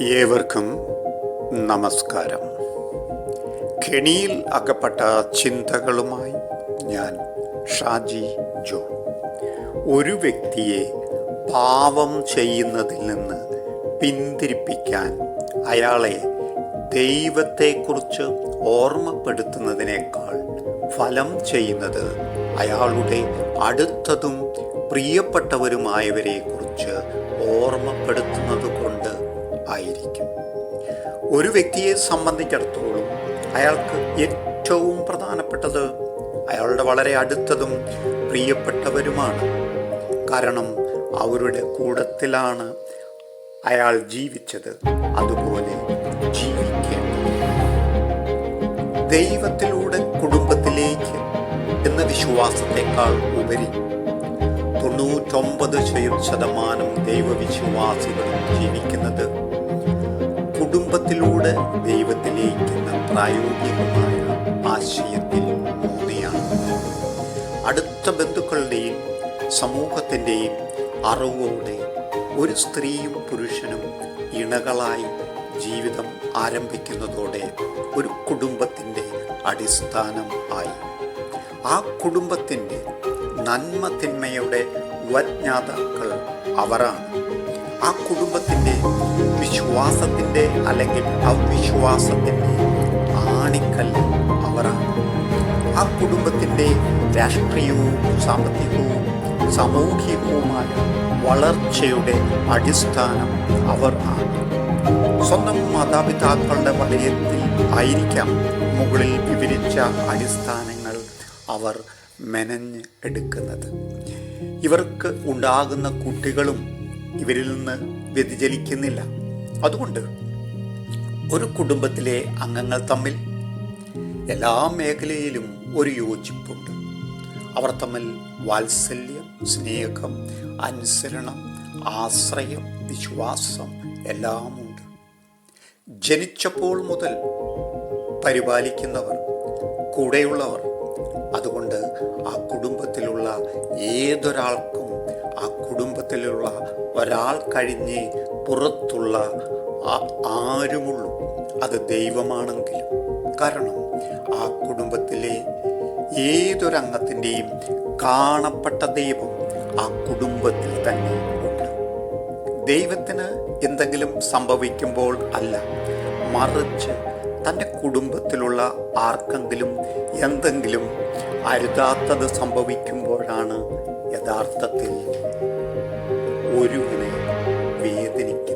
ഏവർക്കും നമസ്കാരം. കെണിയിൽ അകപ്പെട്ട ചിന്തകളുമായി ഞാൻ ഷാജി ജോ. ഒരു വ്യക്തിയെ പാവം ചെയ്യുന്നതിൽ നിന്ന് പിന്തിരിപ്പിക്കാൻ അയാളെ ദൈവത്തെക്കുറിച്ച് ഓർമ്മപ്പെടുത്തുന്നതിനേക്കാൾ ഫലം ചെയ്യുന്നത് അയാളുടെ അടുത്തതും പ്രിയപ്പെട്ടവരുമായവരെ കുറിച്ച് ഓർമ്മപ്പെടുത്തുന്നത് കൊണ്ട് ആയിരിക്കും. ഒരു വ്യക്തിയെ സംബന്ധിച്ചിടത്തോളം അയാൾക്ക് ഏറ്റവും പ്രധാനപ്പെട്ടത് അയാളുടെ വളരെ അടുത്തതും പ്രിയപ്പെട്ടവരുമാണ്. കാരണം അവരുടെ കൂടത്തിലാണ് അയാൾ ജീവിച്ചത്. അതുപോലെ ജീവിക്കേണ്ടത്. ദൈവത്തിലൂടെ കുടുംബത്തിലേക്ക് എന്ന വിശ്വാസത്തെക്കാൾ ഉപരി തൊണ്ണൂറ്റൊമ്പത് ശതമാനം ദൈവവിശ്വാസികളും ജീവിക്കുന്നത് കുടുംബത്തിലൂടെ ദൈവത്തിലേക്ക് പ്രായോഗികമായ ആശയത്തിൽ ഊന്നിയാണ് അടുത്ത ബന്ധുക്കളുടെയും സമൂഹത്തിന്റെയും അറിവോടെ ഒരു സ്ത്രീയും പുരുഷനും ഇണകളായി ജീവിതം ആരംഭിക്കുന്നതോടെ ഒരു കുടുംബത്തിന്റെ അടിസ്ഥാനം ആയി. ആ കുടുംബത്തിന്റെ നന്മ തിന്മയുടെ വജ്ഞാതാക്കൾ അവരാണ്. ആ കുടുംബത്തിന്റെ വിശ്വാസത്തിന്റെ അല്ലെങ്കിൽ അവിശ്വാസത്തിന്റെ ആണിക്കല്ല് അവരാണ്. ആ കുടുംബത്തിന്റെ രാഷ്ട്രീയവും സാമ്പത്തികവും സാമൂഹികവുമായ വളർച്ചയുടെ അടിസ്ഥാനം അവർ ആണ്. സ്വന്തം മാതാപിതാക്കളുടെ വലയത്തിൽ ആയിരിക്കാം മുകളിൽ വിവരിച്ച അടിസ്ഥാനങ്ങൾ അവർ മെനഞ്ഞ് എടുക്കുന്നത്. ഇവർക്ക് ഉണ്ടാകുന്ന കുട്ടികളും ഇവരിൽ നിന്ന് വ്യതിചലിക്കുന്നില്ല. അതുകൊണ്ട് ഒരു കുടുംബത്തിലെ അംഗങ്ങൾ തമ്മിൽ എല്ലാ മേഖലയിലും ഒരു യോജിപ്പുണ്ട്. അവർ തമ്മിൽ വാത്സല്യം സ്നേഹം അനുസരണം ആശ്രയം വിശ്വാസം എല്ലാമുണ്ട്. ജനിച്ചപ്പോൾ മുതൽ പരിപാലിക്കുന്നവർ കൂടെയുള്ളവർ അതുകൊണ്ട് ആ കുടുംബത്തിലുള്ള ഏതൊരാൾക്കും ആ കുടുംബത്തിലുള്ള ഒരാൾ കഴിഞ്ഞ് പുറത്തുള്ള ആരുമുള്ളൂ. അത് ദൈവമാണെങ്കിലും. കാരണം ആ കുടുംബത്തിലെ ഏതൊരംഗത്തിന്റെയും കാണപ്പെട്ട ദൈവം ആ കുടുംബത്തിൽ തന്നെ ഉണ്ട്. ദൈവത്തിന് എന്തെങ്കിലും സംഭവിക്കുമ്പോൾ അല്ല മറിച്ച് തന്റെ കുടുംബത്തിലുള്ള ആർക്കെങ്കിലും എന്തെങ്കിലും അരുതാത്തത് സംഭവിക്കുമ്പോഴാണ് യഥാർത്ഥത്തിൽ ഒരുവനെ വേദനിക്കുന്നത്.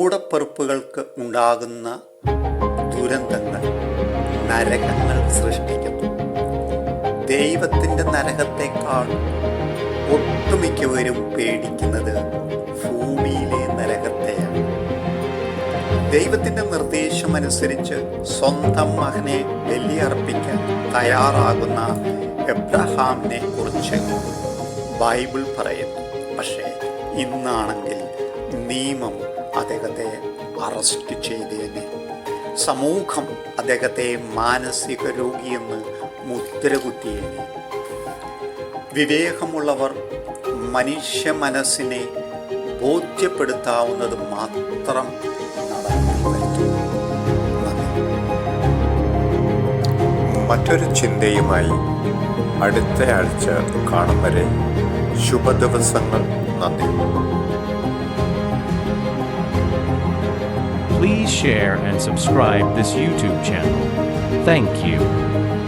കൂടപ്പെറുപ്പുകൾക്ക് ഉണ്ടാകുന്ന ദുരന്തങ്ങൾ നരകങ്ങൾ സൃഷ്ടിക്കുന്നു. ദൈവത്തിന്റെ നരകത്തെക്കാൾ ഒട്ടുമിക്കവരും പേടിക്കുന്നത് ഭൂമിയിലെ നരകത്തെയാണ്. ദൈവത്തിന്റെ നിർദ്ദേശമനുസരിച്ച് സ്വന്തം മകനെ ബലിയർപ്പിക്കാൻ തയ്യാറാകുന്ന എബ്രഹാമിനെ കുറിച്ച് ബൈബിൾ പറയുന്നു. പക്ഷേ ഇന്നാണെങ്കിൽ നിയമം അദ്ദേഹത്തെ അറസ്റ്റ് ചെയ്തേനെ. സമൂഹം അദ്ദേഹത്തെ മാനസിക രോഗിയെന്ന് മുദ്ര വിവേകമുള്ളവർ മനുഷ്യ മനസ്സിനെ ബോധ്യപ്പെടുത്താവുന്നത് മാത്രം മറ്റൊരു ചിന്തയുമായി അടുത്ത ആഴ്ച കാണും വരെ ശുഭദിവസങ്ങൾ. നന്ദി. Please share and subscribe this YouTube channel. Thank you.